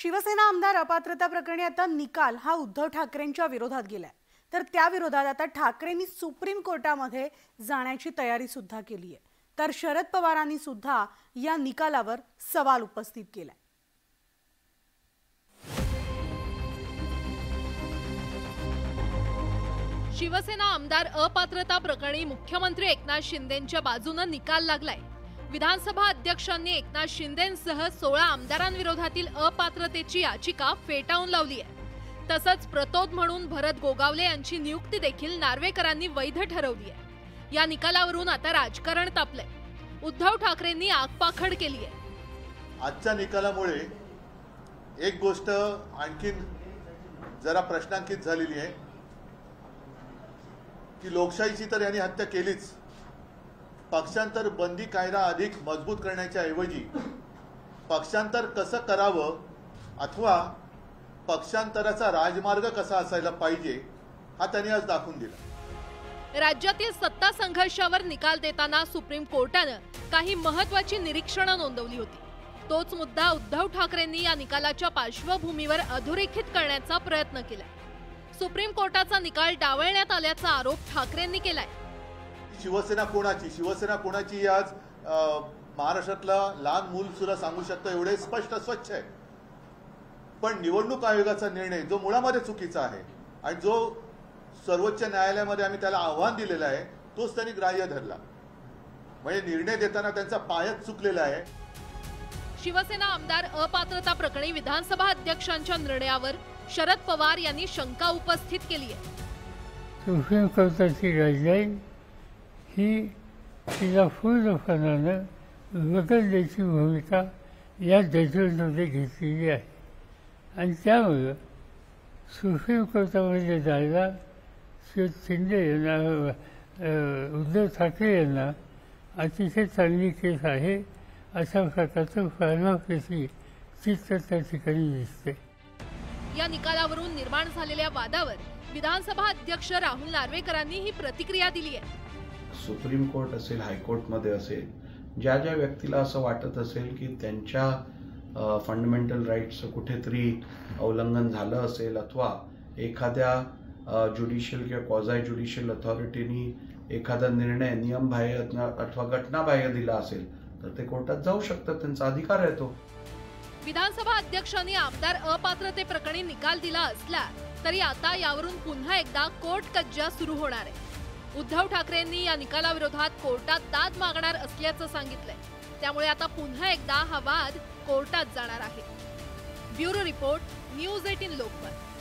शिवसेना आमदार अपात्रता प्रकरणी आता निकाल हा उद्धव ठाकरेंच्या विरोधात गेलाय. तर त्या विरोधात आता ठाकरेंनी सुप्रीम कोर्टामध्ये जाण्याची तयारी सुद्धा केली आहे तर शरद पवारांनी सुद्धा या निकालावर सवाल उपस्थित केलाय. शिवसेना आमदार अपात्रता प्रकरणी मुख्यमंत्री एकनाथ शिंदेच्या बाजूनं निकाल लागलाय. विधानसभा अध्यक्षांनी एकनाथ शिंदेसह सोळा आमदारांविरोधातील अपात्रतेची याचिका फेटाळून लावली आहे. तसंच प्रतोद म्हणून भरत गोगावले यांची नियुक्ती देखील नार्वेकरांनी वैध ठरवली आहे. या निकालावरून आता राजकारण तापलंय. उद्धव ठाकरेंनी आगपाखड केली आहे. आजच्या निकालामुळे एक गोष्ट आणखीन जरा प्रश्नांकित झालेली आहे. की लोकशाहीची तर यांनी हत्या केलीच. पक्षांतर बंदी कायदा अधिक मजबूत करण्याच्या ऐवजी पक्षांतर कसं करावं अथवा पक्षांतराचा राजमार्ग कसा असायला पाहिजे हा त्यांनी आज दाखवून दिला. राज्यातील सत्ता संघर्षावर निकाल देताना सुप्रीम कोर्टानं काही महत्वाची निरीक्षणं नोंदवली होती. तोच मुद्दा उद्धव ठाकरेंनी या निकालाच्या पार्श्वभूमीवर अधोरेखित करण्याचा प्रयत्न केला सुप्रीम कोर्टाचा निकाल डावळण्यात आल्याचा आरोप ठाकरेंनी केलाय. शिवसेना कोणाची? शिवसेना कोणाची आज महाराष्ट्रातला लहान मूल सुद्धा सांगू शकतं एवढे स्पष्ट स्वच्छ आहे. पण निवडणूक आयोगाचा निर्णय जो मुळामध्ये चुकीचा आहे आणि जो सर्वोच्च न्यायालयामध्ये आम्ही त्याला आव्हान दिलेलं आहे तोच त्यांनी ग्राह्य धरला. म्हणजे निर्णय देताना त्यांचा पायच चुकलेला आहे. शिवसेना आमदार अपात्रता प्रकरणी विधानसभा अध्यक्षांच्या निर्णयावर शरद पवार यांनी शंका उपस्थित केली आहे. सुप्रीम कोर्टाची गाईडलाईन ही तिला पूर्णपणानं वगळण्याची भूमिका या जजमेंटमध्ये घेतलेली आहे. आणि त्यामुळं सुप्रीम कोर्टामध्ये जायला श्री शिंदे यांना उद्धव ठाकरे यांना अतिशय चांगली केस आहे अशा प्रकारचं फार्माफेसी चित्र त्या ठिकाणी दिसते. या निकालावरून निर्माण झालेल्या वादावर विधानसभा अध्यक्ष राहुल नार्वेकरांनी ही प्रतिक्रिया दिली आहे. सुप्रीम कोर्ट असेल हायकोर्टमध्ये असेल ज्या ज्या व्यक्तीला असं वाटत असेल की त्यांच्या फंडमेंटल राईट्सचं कुठेतरी अवलंघन झालं असेल अथवा एखाद्या ज्युडिशियल किंवा क्वाझाय ज्युडिशियल अथॉरिटीनी एखादा निर्णय नियमबाह्य अथवा घटनाबाह्य दिला असेल तर ते कोर्टात जाऊ शकतात त्यांचा अधिकार आहे तो. विधानसभा अध्यक्षांनी आमदार अपात्रते प्रकरणी निकाल दिला असला तरी आता यावरून पुन्हा एकदा कोर्ट कज्जा सुरू होणार आहे. उद्धव ठाकरेंनी या निकालाविरोधात कोर्टात दाद मागणार असल्याचं सांगितलंय. त्यामुळे आता पुन्हा एकदा हा वाद कोर्टात जाणार आहे. Bureau report news eighteen Lokmat.